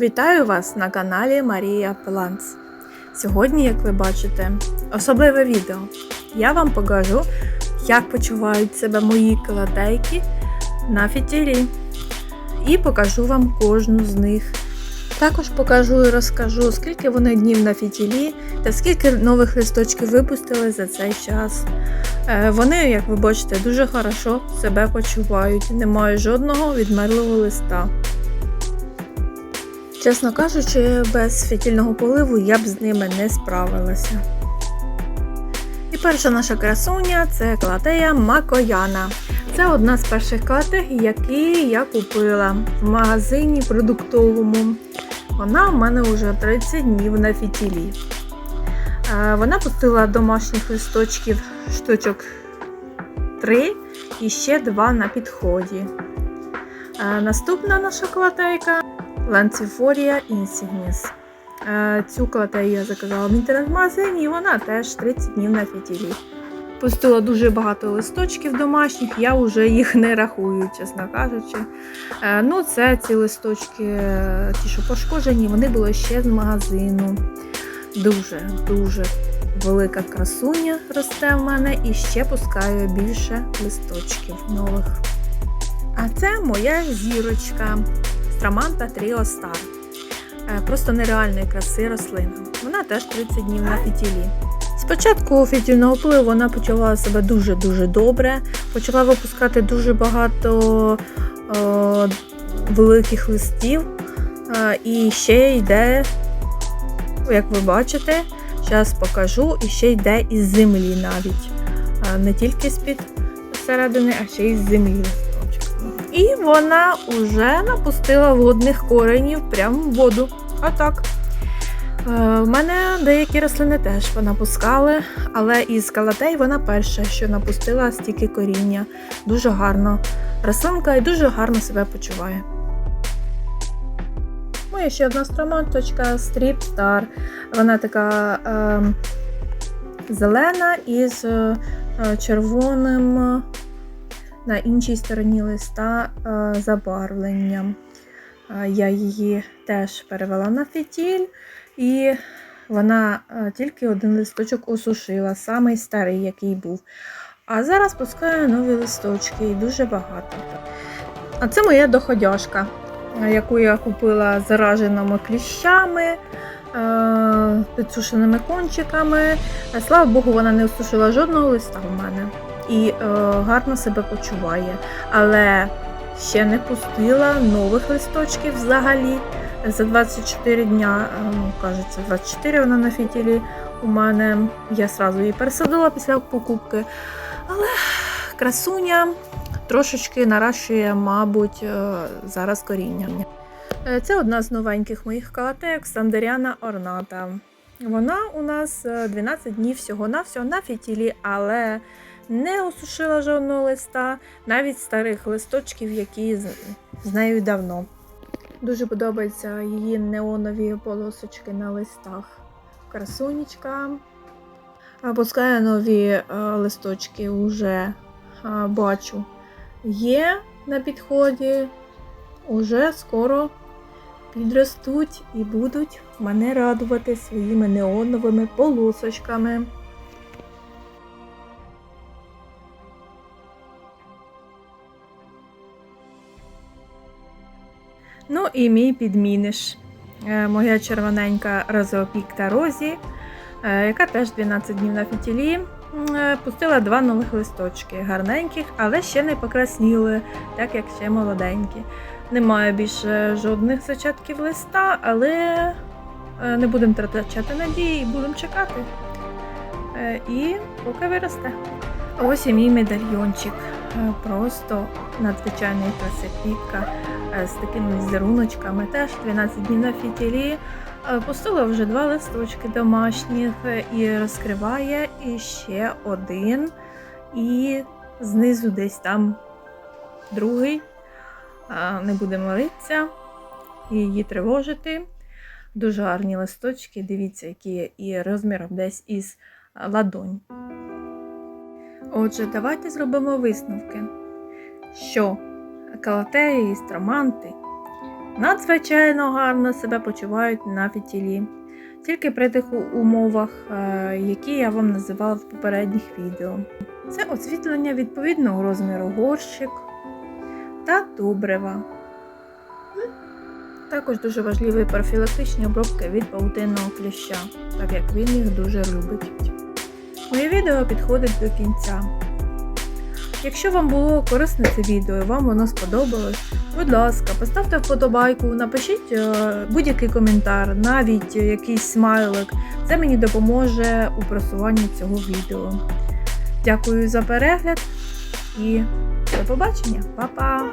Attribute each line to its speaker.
Speaker 1: Вітаю вас на каналі Марія Планц. Сьогодні, як ви бачите, особливе відео. Я вам покажу, як почувають себе мої кладейки на фітілі. І покажу вам кожну з них. Також покажу і розкажу, скільки вони днів на фітілі та скільки нових листочків випустили за цей час. Е, Вони, як ви бачите, дуже хорошо себе почувають, немає жодного відмерлого листа. Чесно кажучи, без фітільного поливу я б з ними не справилася. І перша наша красуня це клатея Макояна. Це одна з перших клатей, які я купила в магазині продуктовому. Вона в мене вже 30 днів на фітілі. Е, Вона пустила домашніх листочків штучок 3 і ще 2 на підході. Е, Наступна наша клатейка Lancifolia insignis. Е, Цю клатею я заказала в інтернет-магазині, і вона теж 30 днів на фітілі. Пустила дуже багато листочків домашніх, я вже їх не рахую, чесно кажучи. Е, Ну, це ці листочки, ті, що пошкоджені, вони були ще з магазину. Дуже, дуже велика красуня росте в мене і ще пускаю більше листочків нових. А це моя зірочка Страманта Trio Star. Е, Просто нереальної краси рослина. Вона теж 30 днів на фітілі. Спочатку фітільного пливу вона почала себе дуже-дуже добре, почала випускати дуже багато е, великих листів. Е, і ще йде, як ви бачите, зараз покажу, і ще йде із землі навіть. Не тільки з-під середини, а ще й з землі. І вона вже напустила водних коренів прямо в воду. А так. Е, В мене деякі рослини теж понапускали, але із калатей вона перша, що напустила стільки коріння. Дуже гарно рослинка і дуже гарно себе почуває. Моя ще одна строманточка Strip Star. Вона така е, зелена із е, червоним е, на іншій стороні листа е, забарвленням. Е, Я її теж перевела на фітіль, і вона е, тільки один листочок осушила, самий старий, який був. А зараз пускаю нові листочки і дуже багато. А це моя доходяшка, яку я купила зараженими кліщами, підсушеними кончиками. Слава Богу, вона не осушила жодного листа в мене і е, гарно себе почуває. Але ще не пустила нових листочків взагалі. За 24 дня, е, ну, кажеться, 24 вона на фітілі у мене. Я сразу її пересадила після покупки. Але красуня трошечки наращує, мабуть, е, зараз коріння. Це одна з новеньких моїх калатек Сандеріана Орната. Вона у нас е, 12 днів всього-навсього на фітілі, але не осушила жодного листа, навіть старих листочків, які з, нею давно. Дуже подобаються її неонові полосочки на листах. Красунечка. А Пускаю нові е, листочки уже е, бачу. Є на підході, уже скоро підростуть і будуть мене радувати своїми неоновими полосочками. Ну і мій підміниш. Е, Моя червоненька розеопікта Розі, е, яка теж 12 днів на фітілі. е, Пустила два нових листочки, гарненьких, але ще не покрасніли, так як ще молоденькі. Немає більше жодних зачатків листа, але не будемо втрачати надії будемо чекати. І поки виросте. Ось і мій медальйончик. Е, Просто надзвичайний красипітка е, з такими візеруночками. Теж 12 днів на фітілі. Е, Пустила вже два листочки домашніх і розкриває і ще один. І знизу десь там другий. Не будемо молитися і її тривожити. Дуже гарні листочки. Дивіться, які і розміром десь із ладонь. Отже, давайте зробимо висновки, що калатеї і строманти надзвичайно гарно себе почувають на фітілі. Тільки при тих умовах, е, які я вам називала в попередніх відео. Це освітлення відповідного розміру горщик та добрива. Також дуже важливі профілактичні обробки від паутинного кліща, так як він їх дуже любить. Моє відео підходить до кінця. Якщо вам було корисне це відео і вам воно сподобалось, будь ласка, поставте вподобайку, напишіть е, будь-який коментар, навіть якийсь смайлик. Це мені допоможе у просуванні цього відео. Дякую за перегляд і до побачення, Па-па!